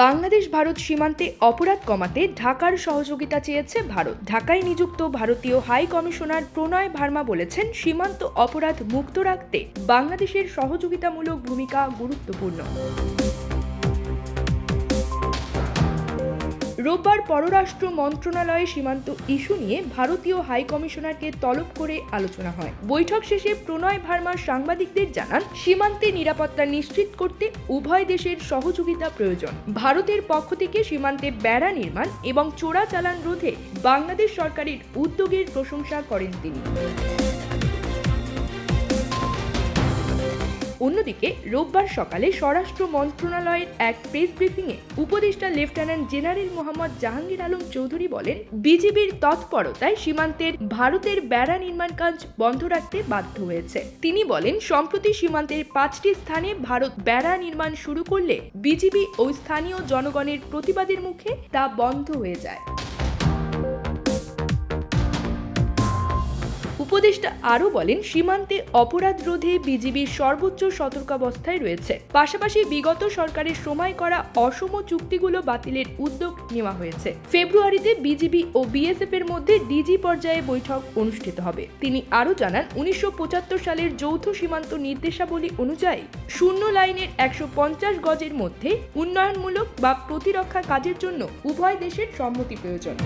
বাংলাদেশ ভারত সীমান্তে অপরাধ কমাতে ঢাকার সহযোগিতা চেয়েছে ভারত। ঢাকায় নিযুক্ত ভারতীয় হাই কমিশনার প্রণয় ভার্মা বলেছেন, সীমান্ত অপরাধ মুক্ত রাখতে বাংলাদেশের সহযোগিতামূলক ভূমিকা গুরুত্বপূর্ণ। রোববার পররাষ্ট্র মন্ত্রণালয়ে সীমান্ত ইস্যু নিয়ে ভারতীয় হাই কমিশনারকে তলব করে আলোচনা হয়। বৈঠক শেষে প্রণয় ভার্মা সাংবাদিকদের জানান, সীমান্তে নিরাপত্তা নিশ্চিত করতে উভয় দেশের সহযোগিতা প্রয়োজন। ভারতের পক্ষ থেকে সীমান্তে বেড়া নির্মাণ এবং চোরাচালান রোধে বাংলাদেশ সরকারের উদ্যোগের প্রশংসা করেন তিনি। অন্যদিকে রোববার সকালে স্বরাষ্ট্র মন্ত্রণালয়ের এক প্রেস ব্রিফিংয়ে উপদেষ্টা লেফটেন্যান্ট জেনারেল মোহাম্মদ জাহাঙ্গীর আলম চৌধুরী বলেন, বিজিবির তৎপরতায় সীমান্তের ভারতের বেড়া নির্মাণ কাজ বন্ধ রাখতে বাধ্য হয়েছে। তিনি বলেন, সম্প্রতি সীমান্তের পাঁচটি স্থানে ভারত বেড়া নির্মাণ শুরু করলে বিজিবি ও স্থানীয় জনগণের প্রতিবাদের মুখে তা বন্ধ হয়ে যায়। উপদেষ্টা আরও বলেন, সীমান্তে অপরাধ রোধে বিজিবির সর্বোচ্চ সতর্কাবস্থায় রয়েছে। পাশাপাশি বিগত সরকারের সময় করা অসম চুক্তিগুলো বাতিলের উদ্যোগ নেওয়া হয়েছে। ফেব্রুয়ারিতে বিজিবি ও বিএসএফ এর মধ্যে ডিজি পর্যায়ে বৈঠক অনুষ্ঠিত হবে। তিনি আরও জানান, উনিশশো পঁচাত্তর সালের যৌথ সীমান্ত নির্দেশাবলী অনুযায়ী শূন্য লাইনের একশো পঞ্চাশ গজের মধ্যে উন্নয়নমূলক বা প্রতিরক্ষা কাজের জন্য উভয় দেশের সম্মতি প্রয়োজন।